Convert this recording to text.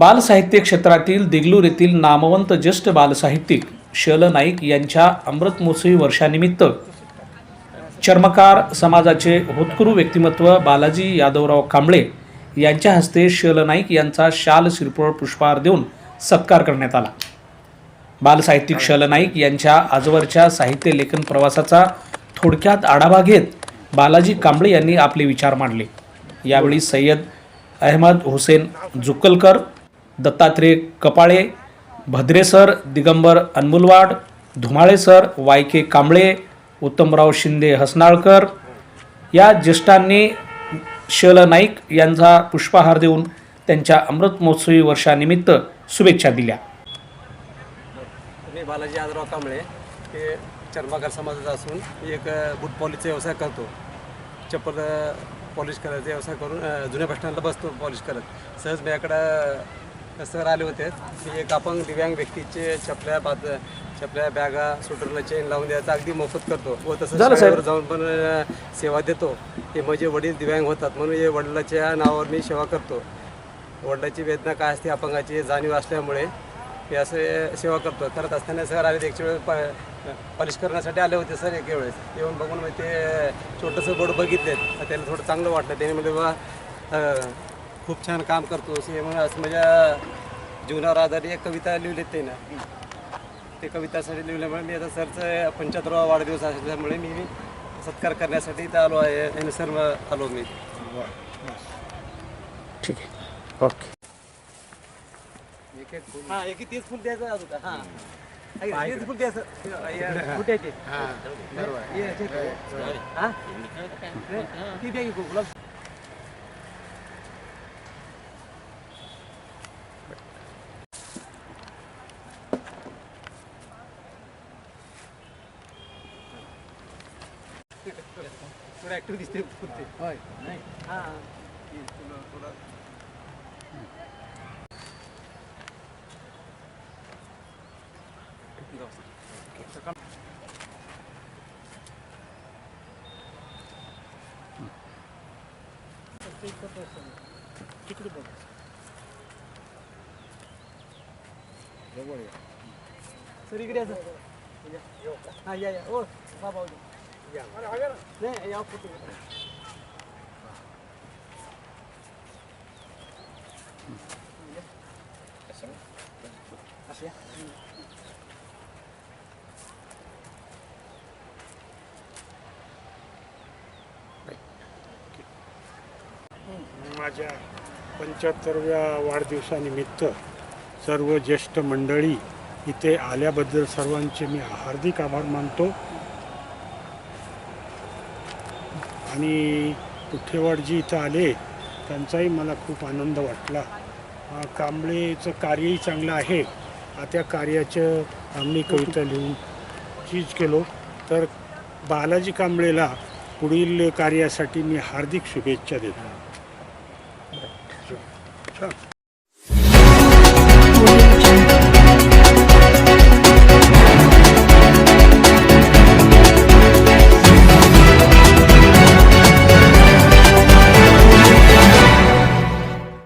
बालसाहित्य क्षेत्रातील देगलूर येथील नामवंत ज्येष्ठ बालसाहित्यिक शल नाईक यांच्या अमृतमहोत्सवी वर्षानिमित्त चर्मकार समाजाचे होतकुरू व्यक्तिमत्व बालाजी यादवराव कांबळे यांच्या हस्ते शल नाईक यांचा शाल शिरपोळ पुष्पहार देऊन सत्कार करण्यात आला. बालसाहित्यिक शल नाईक यांच्या आजवरच्या साहित्य लेखन प्रवासाचा थोडक्यात आढावा घेत बालाजी कांबळे यांनी आपले विचार मांडले. यावेळी Syed Ahmed Hussain Jukkalkar Dattatreya Kapale Bhadre sir Digambar Anmulwad Dhumale sir Y K Kamble Uttamrao Shinde Hasanalkar या ज्येष्ठांनी शल नाईक यांचा पुष्पहार देऊन त्यांच्या अमृत महोत्सवी वर्षानिमित्त शुभेच्छा दिल्या. मी बालाजी आदराव कांबळे हे चर्माकार समाजाचा असून एक अ, बूट पॉलिशचा व्यवसाय करतो. चप्पल पॉलिश करायचा व्यवसाय करून जुन्या बस स्टँडला बसतो पॉलिश करत. सहज माझ्याकडं सर आले होते. की एक अपंग दिव्यांग व्यक्तीचे चपल्या बाद चपल्या बॅगा स्वेटरला चेन लावून द्यायचा अगदी मोफत करतो. व तसं शाळेवर जाऊन पण सेवा देतो. हे माझे वडील दिव्यांग होतात. म्हणून हे वडिलाच्या नावावर मी सेवा करतो. वडिलाची वेदना काय असते अपंगाची हे जाणीव असल्यामुळे मी असे सेवा करतो. करत असताना सर आले एक वेळेस प पॉलिश करण्यासाठी आले होते सर एक वेळेस. येऊन बघून मग ते छोटंसं बोर्ड बघितले त्याला थोडं चांगलं वाटलं. त्याने म्हणजे बा खूप छान काम करतो. असे म्हणून असं माझ्या जीवनावर आधारित एक कविता लिहिली ते ना ते कवितासाठी लिहिल्यामुळे मी आता सरचं पंच्याहत्तरावा वाढदिवस असल्यामुळे मी सत्कार करण्यासाठी इथं आलो आहे आणि सर आलो मी. ठीक आहे. ओके. हा एक तेच फुल द्यायचं हा. आहे, तेच फुल द्यायचं. हे, फुट्याचे हे. हा? ती द्या गुलाब थोडं ऍक्टिव्ह दिसते फुलते होय हा तुला तुला सर इकडे या सर. हा या या ओ बाबा माझ्या पंच्याहत्तरव्या वाढदिवसानिमित्त सर्व ज्येष्ठ मंडळी इथे आल्याबद्दल सर्वांचे मी हार्दिक आभार मानतो. आणि कुठेवाडजी इथं आले त्यांचाही मला खूप आनंद वाटला. कांबळेचं कार्यही चांगलं आहे. त्या कार्याचं आम्ही कविता लिहून चीज केलो. तर बालाजी कांबळेला पुढील कार्यासाठी मी हार्दिक शुभेच्छा देतो.